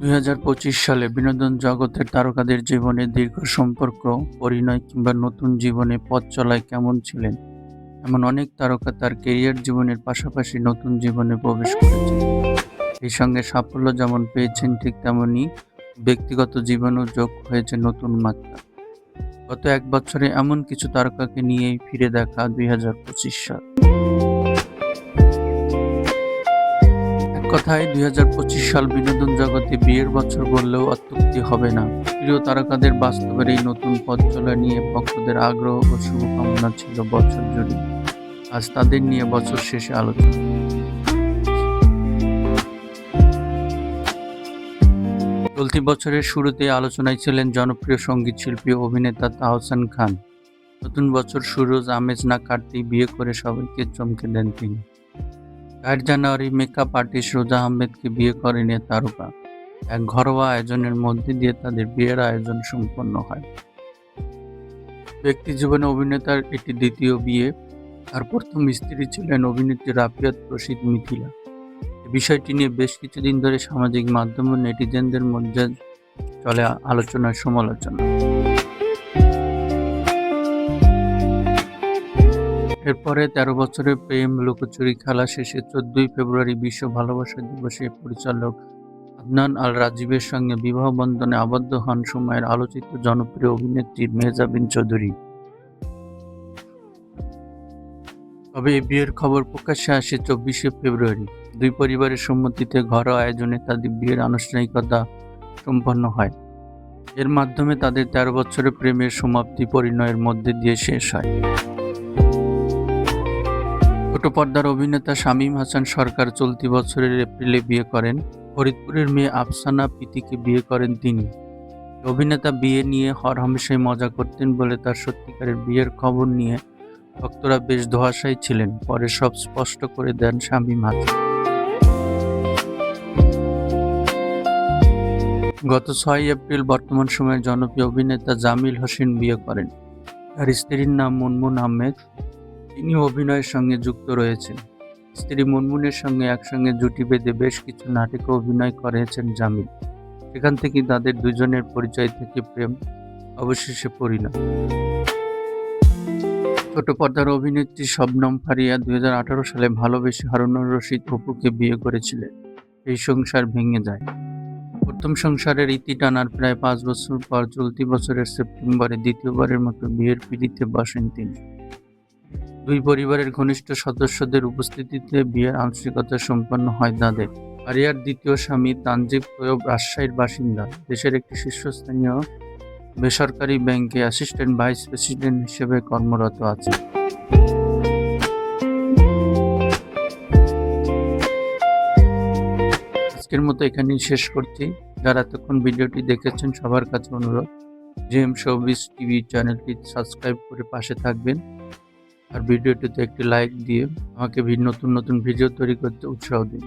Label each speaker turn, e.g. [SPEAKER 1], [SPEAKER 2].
[SPEAKER 1] দুই হাজার পঁচিশ সালে বিনোদন জগতের তারকাদের জীবনে দীর্ঘ সম্পর্ক, পরিণয় কিংবা নতুন জীবনে পথ চলায় কেমন ছিলেন, এমন অনেক তারকা তার কেরিয়ার জীবনের পাশাপাশি নতুন জীবনে প্রবেশ করেছেন। সেই সঙ্গে সাফল্য যেমন পেয়েছেন ঠিক তেমনই ব্যক্তিগত জীবনও যোগ হয়েছে নতুন মাত্রা। গত এক বছরে এমন কিছু তারকাকে নিয়েই ফিরে দেখা দুই হাজার পঁচিশ সাল। কথায় দুই হাজার পঁচিশ সাল বিনোদন জগতে বিয়ের বছর বললেও অত্যুক্তি হবে না। প্রিয় তারকাদের বাস্তবের এই নতুন পথ চলা নিয়ে ভক্তদের আগ্রহ ও শুভকামনা ছিল বছর জুড়ে। আজ তাদের নিয়ে বছর শেষে আলোচনা। চলতি বছরের শুরুতে আলোচনায় ছিলেন জনপ্রিয় সংগীত শিল্পী অভিনেতা তাহসান খান। নতুন বছর শুরুর আমেজ না কাটতেই বিয়ে করে সবাইকে চমকে দেন তিনি। চার জানুয়ারি মেকআপ আর্টিস্ট রোজা আহমেদকে বিয়ে করেন এ তারকা। এক ঘরোয়া আয়োজনের মধ্যে দিয়ে তাদের বিয়ের আয়োজন সম্পন্ন হয়। ব্যক্তিজীবনে অভিনেতার এটি দ্বিতীয় বিয়ে। তার প্রথম স্ত্রী ছিলেন অভিনেত্রী রাফিয়াত রশিদ মিথিলা। বিষয়টি নিয়ে বেশ কিছুদিন ধরে সামাজিক মাধ্যম ও নেটিজেনদের মধ্যে চলে আলোচনা সমালোচনা। এরপরে তেরো বছরের প্রেম, লুকোচুরি, খেলা শেষে চোদ্দই ফেব্রুয়ারি বিশ্ব ভালোবাসা দিবসে পরিচালক আদনান আল রাজীবের সঙ্গে বিবাহ বন্ধনে আবদ্ধ হন সময়ের আলোচিত জনপ্রিয় অভিনেত্রী মেহজাবিন চৌধুরী। তবে এই বিয়ের খবর প্রকাশ্যে আসে চব্বিশে ফেব্রুয়ারি। দুই পরিবারের সম্মতিতে ঘরোয়া আয়োজনে তাদের বিয়ের আনুষ্ঠানিকতা সম্পন্ন হয়। এর মাধ্যমে তাদের তেরো বছরের প্রেমের সমাপ্তি পরিণয়ের মধ্যে দিয়ে শেষ হয়। ছোট পর্দার অভিনেতা শামীম হাসান সরকার চলতি বছরের এপ্রিলে বিয়ে করেন। ফরিদপুরের মেয়ে আফসানা প্রীতিকে বিয়ে করেন তিনি। অভিনেতা বিয়ে নিয়ে হরহামেশাই মজা করতেন বলে তার সত্যিকারের বিয়ের খবর নিয়ে ভক্তরা বেশ ধোঁয়াশায় ছিলেন। পরে সব স্পষ্ট করে দেন শামীম হাসান। গত ছয় এপ্রিল বর্তমান সময়ের জনপ্রিয় অভিনেতা জামিল হোসেন বিয়ে করেন। তার স্ত্রীর নাম মুনমুন আহমেদ। তিনিও অভিনয়ের সঙ্গে যুক্ত রয়েছেন। স্ত্রী মুনমুনের সঙ্গে একসঙ্গে জুটি বেঁধে বেশ কিছু নাটকে অভিনয় করেছেন জামিল। সেখান থেকেই তাদের দুজনের পরিচয় থেকে প্রেম, অবশেষে পরিণয়। ছোট পর্দার অভিনেত্রী শবনম ফারিয়া দুই হাজার আঠারো সালে ভালোবেসে হারুনুর রশিদ অপুকে বিয়ে করেছিলেন। এই সংসার ভেঙে যায়। প্রথম সংসারের ইতি টানার প্রায় পাঁচ বছর পর চলতি বছরের সেপ্টেম্বরে দ্বিতীয়বারের মতো বিয়ের পিড়িতে বসেন তিনি। দুই পরিবারের ঘনিষ্ঠ সদস্যদের উপস্থিতিতে বিয়ের আনুষ্ঠানিকতা সম্পন্ন হয় তাদের। আরিয়ার দ্বিতীয় স্বামী তানজিব তৈয়ব রাজশাহীর বাসিন্দা। দেশের একটি শীর্ষস্থানীয় বেসরকারি ব্যাংকে অ্যাসিস্ট্যান্ট ভাইস প্রেসিডেন্ট হিসেবে কর্মরত আছে আজকের মতো এখানেই শেষ করছি। যারা এতক্ষণ ভিডিওটি দেখেছেন, সবার কাছে অনুরোধ জেএম শোবিজ টিভি চ্যানেলটি সাবস্ক্রাইব করে পাশে থাকবেন। আর ভিডিওটিতে একটি লাইক দিয়ে আমাকে নতুন নতুন ভিডিও তৈরি করতে উৎসাহ দিন।